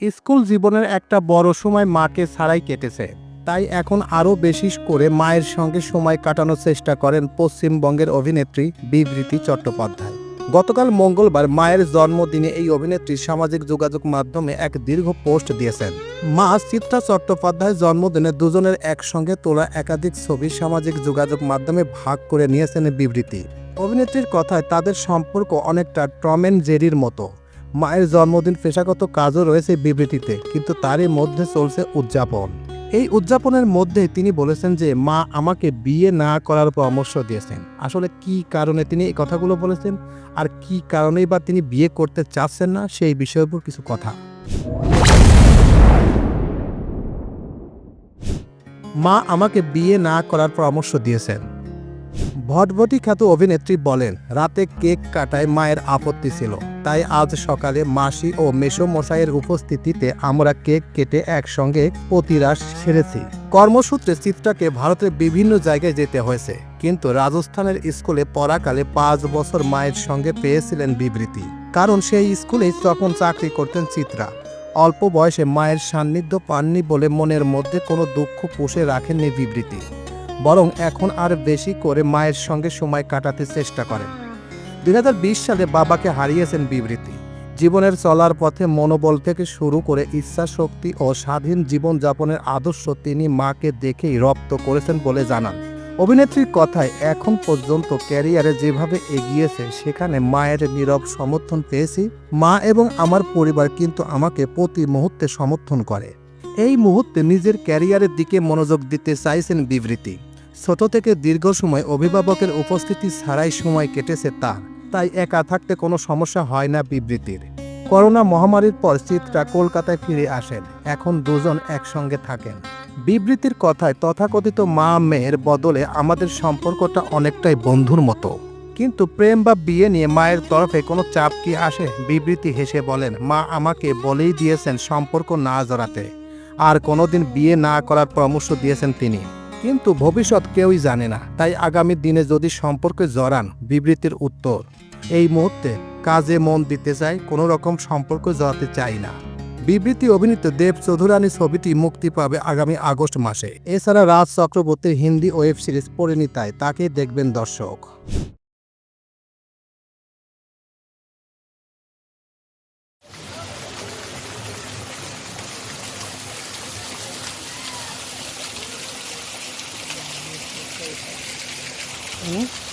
School জীবনের একটা বড় সময় মাকে ছাড়াই কেটেছে। তাই এখন আরও বেশি করে মায়ের সঙ্গে সময় কাটানোর চেষ্টা করেন পশ্চিমবঙ্গের অভিনেত্রী বিবৃতি চট্টোপাধ্যায়। গতকাল মঙ্গলবার মায়ের জন্মদিনে এই অভিনেত্রী সামাজিক যোগাযোগ মাধ্যমে এক দীর্ঘ পোস্ট দিয়েছেন। মা চিত্রা চট্টোপাধ্যায় জন্মদিনে দুজনের একসঙ্গে তোলা একাধিক ছবি সামাজিক যোগাযোগ মাধ্যমে ভাগ করে নিয়েছেন বিবৃতি অভিনেত্রীর কথায় তাদের সম্পর্ক অনেকটা টম জেরির মতো। মায়ের জন্মদিন পেশাগত কাজও রয়েছে বিবৃতিতে, কিন্তু তারই মধ্যে চলছে উদযাপন। এই উদযাপনের মধ্যে তিনি বলেছেন যে, মা আমাকে বিয়ে না করার পরামর্শ দিয়েছেন। আসলে কি কারণে তিনি এই কথাগুলো বলেছেন? আর কি কারণেই বা তিনি বিয়ে করতে চাচ্ছেন না, সেই বিষয়ের উপর কিছু কথা। মা আমাকে বিয়ে না করার পরামর্শ দিয়েছেন। ভটভটি খ্যাত অভিনেত্রী বলেন, রাতে কেক কাটায় মায়ের আপত্তি ছিল। তাই আজ সকালে মাসি ও মেসো মশাইয়ের উপস্থিতিতে আমরা কেক কেটে একসঙ্গে প্রতিরাস সেরেছি। কর্মসূত্রে চিত্রাকে ভারতের বিভিন্ন জায়গায় যেতে হয়েছে। কিন্তু রাজস্থানের স্কুলে পড়াকালে পাঁচ বছর মায়ের সঙ্গে পেয়েছিলেন বিবৃতি। কারণ সেই স্কুলেই তখন চাকরি করতেন চিত্রা। অল্প বয়সে মায়ের সান্নিধ্য পাননি বলে মনের মধ্যে কোনো দুঃখ পুষে রাখেননি বিবৃতি। বরং এখন আর বেশি করে মায়ের সঙ্গে সময় কাটাতে চেষ্টা করেন দুই হাজার বিশ সালে বাবাকে হারিয়েছেন বিবৃতি। জীবনের চলার পথে মনোবল থেকে শুরু করে ইচ্ছা শক্তি ও স্বাধীন জীবনযাপনের আদর্শ তিনি মাকে দেখেই রপ্ত করেছেন বলে জানান। অভিনেত্রীর কথায়, এখন পর্যন্ত ক্যারিয়ারে যেভাবে এগিয়েছে, সেখানে মায়ের নীরব সমর্থন পেয়েছি। মা এবং আমার পরিবার কিন্তু আমাকে প্রতি মুহূর্তে সমর্থন করে। এই মুহূর্তে নিজের ক্যারিয়ারের দিকে মনোযোগ দিতে চাইছেন বিবৃতি। ছোট থেকে দীর্ঘ সময় অভিভাবকের উপস্থিতি ছাড়াই সময় কেটেছে তার। তাই একা থাকতে কোনো সমস্যা হয় না বিবৃতির। করোনা মহামারীর পর চিত্রা কলকাতায় ফিরে আসেন। এখন দুজন একসঙ্গে থাকেন। বিবৃতির কথায় তথাকথিত মা মেয়ের বদলে আমাদের সম্পর্কটা অনেকটাই বন্ধুর মতো। কিন্তু প্রেম বা বিয়ে নিয়ে মায়ের তরফে কোনো চাপ কি আসে? বিবৃতি হেসে বলেন, মা আমাকে বলেই দিয়েছেন সম্পর্ক না জড়াতে। আর কোনোদিন বিয়ে না করার পরামর্শ দিয়েছেন তিনি। কিন্তু ভবিষ্যৎ কেউই জানে না। তাই আগামী দিনে যদি সম্পর্কে জড়ান, বিবৃতির উত্তর। এই মুহূর্তে কাজে মন দিতে চাই কোনো রকম সম্পর্ক জড়াতে চাই না। বিবৃতি অভিনীত দেব চৌধুরানী ছবিটি মুক্তি পাবে আগামী আগস্ট মাসে। এছাড়া রাজ চক্রবর্তীর হিন্দি ওয়েব সিরিজ পরিণীতায় তাকে দেখবেন দর্শক। 嗯。